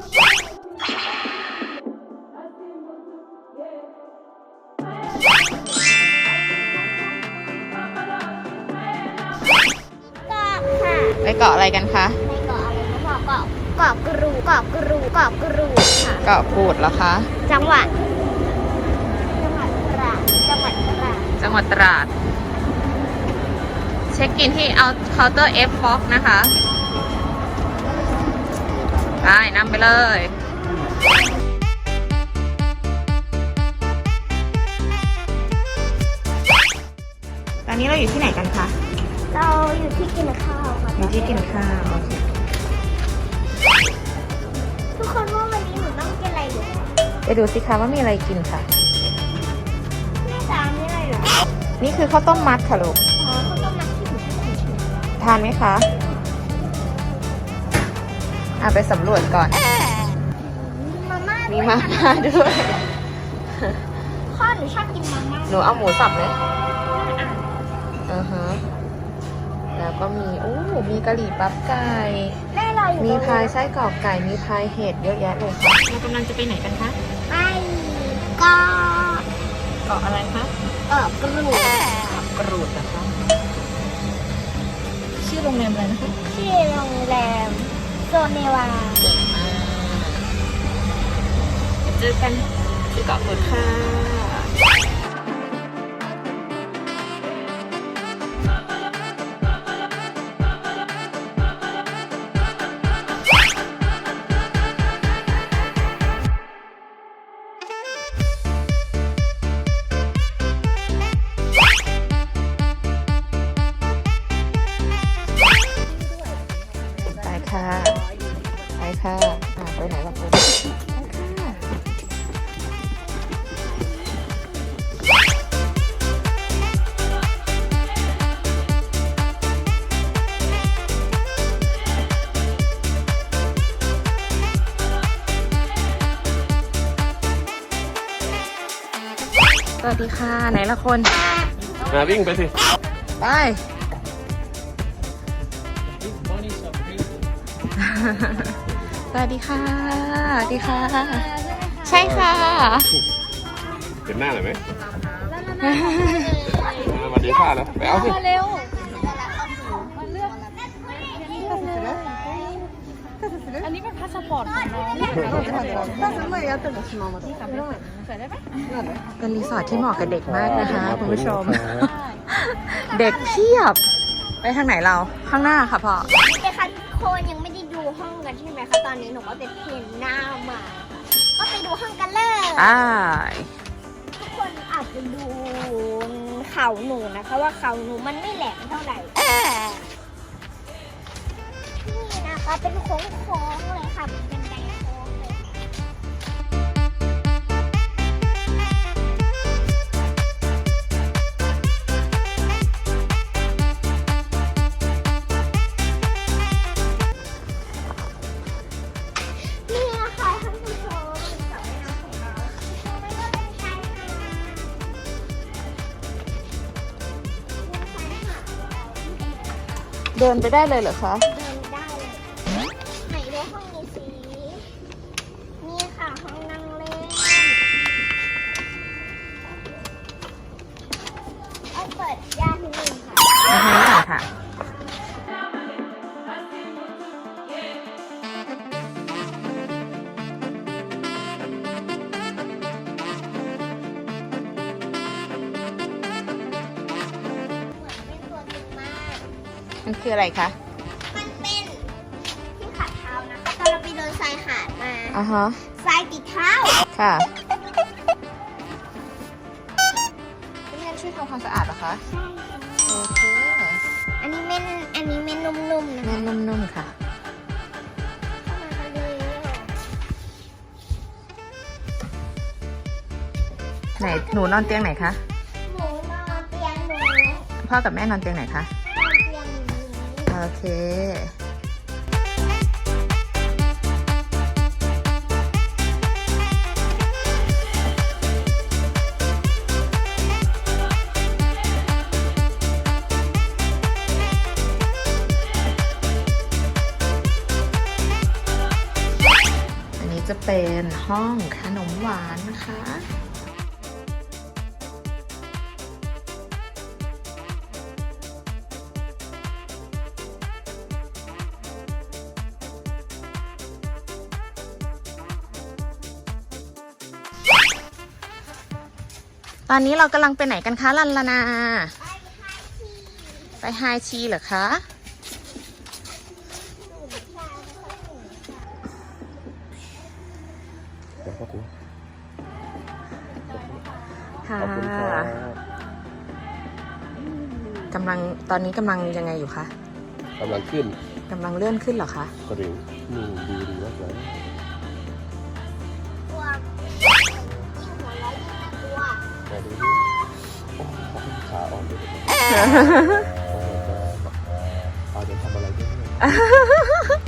เกาะค่ะไปเกาะอะไรกันคะ ในเกาะอะไรนะพ่อเกาะเกาะกรูเกาะกรูเกาะกรูค่ะ เกาะกูดเหรอคะ จังหวัด จังหวัดตราดจังหวัดตราดจังหวัดตราด เช็คอินที่เอาเคาน์เตอร์ F Fox นะคะ ได้นำไปเลยตอนนี้เราอยู่ที่ไหนกันคะ เราอยู่ที่กินข้าวค่ะอยู่ที่กินข้าวโอเคทุกคนว่าวันนี้หนูต้องกินอะไรอยู่ไปดูสิคะว่ามีอะไรกินค่ะแม่จ๋ามีอะไรเหรอนี่คือข้าวต้มมัดค่ะลูก อ๋อเขาต้องมาที่หนูที่หนูชิมทานไหมคะ อะไปสำรวจก่อน มาม่ามีด้วยมาม่าด้วย พ่อหนูชอบกินมาม่าหนูเอาหมูสับไหมอะอือฮะ แล้วก็มีโอ้มีกะหรี่ปั๊บไก่ แม่รออยู่มีตรงนี้พายไส้กรอกไก่ มีพายเห็ดเยอะแยะเลยค่ะเรากำลังจะไปไหนกันคะ ไปเกาะเกาะอะไรคะเกาะกรูกรูดนะคะ ชื่อโรงแรมอะไรนะคะ ที่โรงแรม โซเนวาเก่งมากเจอกันที่เกาะกูดค่ะ สวัสดีค่ะ ไหนละคน มาวิ่งไปสิ ไป สวัสดีค่ะ สวัสดีค่ะ ใช่ค่ะ เห็นหน้าหน่อยไหมสวัสดีค่ะนะไปเอาสิ เป็นรีสอร์ทที่เหมาะกับเด็กมากนะคะคุณผู้ชม เด็กเพียบ ไปทางไหนเราข้างหน้าค่ะพ่อเด็กค่ะทุกคนยังไม่ได้ดูห้องกันใช่ไหมคะตอนนี้หนูก็จะเพียนหน้ามาก็ไปดูห้องกันเลยอ่าทุกคนอาจจะดูเข่าหนูนะคะ ว่าเข่าหนูมันไม่แหลมเท่าไหร่นี่นะ คะเป็นโค้งๆเลยค่ะเป็นไดโค้งเลยค่ะนี่นะคะท่านผู้ชมสระว่ายน้ำของเราตรงนี้ก็เป็นชายหาดเป็นชายหาดของเราที่เป็น เดินไปได้เลยเหรอคะ เดิน ค่ะเหมือนเป็นตัวตึงมากมันคืออะไรคะ มันเป็นที่ขัดเท้านะคะตอนเราไปเดินชายหาดมาอ่าฮะทรายติดเท้าค่ะนี่มันช่วยทำความสะอาดเหรอคะโอเคอันนี้ เม่นอันนี้เม่นนุ่มๆนะแน่คะนนุ่มๆค่ะ เข้ามากันเลยไหนหนูนอนเตียงไหนคะ หนูนอนเตียงหนูนพ่อกับแม่นอนเตียงไหนคะอนเตียงหนู โอเค เป็นห้องขนมหวานนะคะตอนนี้เรากำลังไปไหนกันคะลันลนา ไปไฮชีเหรอคะ ค่ะขอบคุณครับกำลังตอนนี้กำลังยังไงอยู่คะกำลังขึ้นกำลังเลื่อนขึ้นเหรอคะกระดิ่งนี่ดีดีมากเลยกลัวยิ่งหัวเราะยิ่งน่ากลัวแต่ดูดิโอ้ขาอ่อนเลยโอ้โหเอาเดี๋ยวทำอะไรด้วย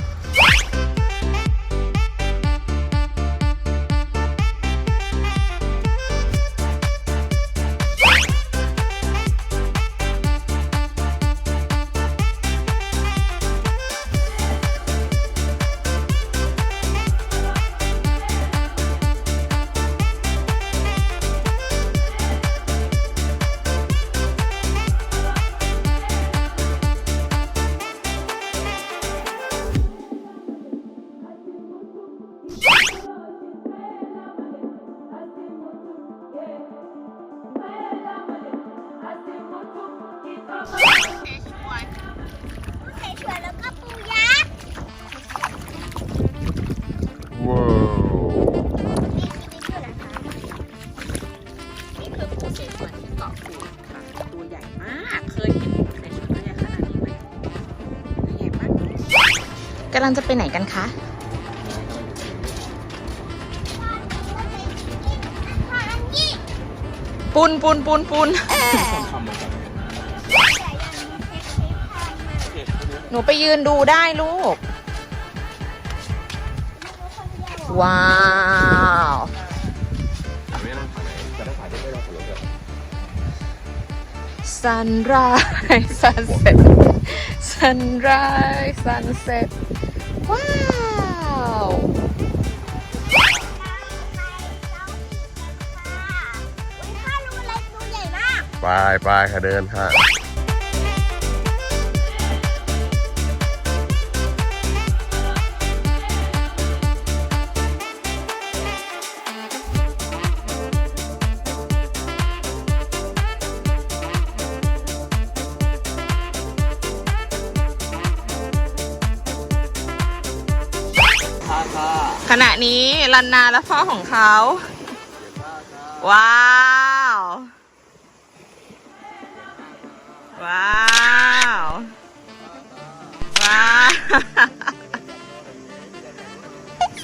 ำลังจะไปไหนกันคะทานนี่ปุนปุนปุนปุนคนทำมาจากไหนแต่ยังมีเค้กๆทานมาเก็บตัวนี้หนูไปยืนดูได้ลูก ว้าวถ่ายไม่นั่งถ่ายไหนจะได้ถ่ายได้ไม่รอถ่ายร ว้าวถ้ารู้อะไรตัวใหญ่มากไปไปค่ะเดินค่ะ ขณะนี้ลันนาและพ่อของเขา ว้าว ว้าว ว้าว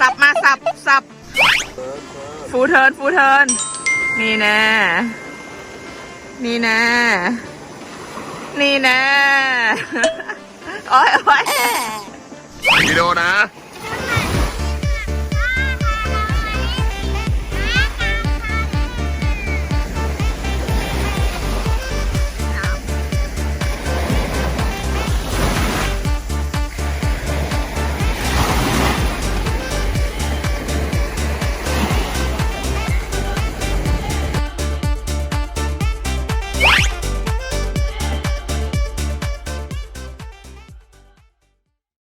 สับมาสับสับฟูเทิร์นฟูเทิร์นนี่แน่นี่แน่นี่แน่โอ้ยโอ้ยวิดีโอนะ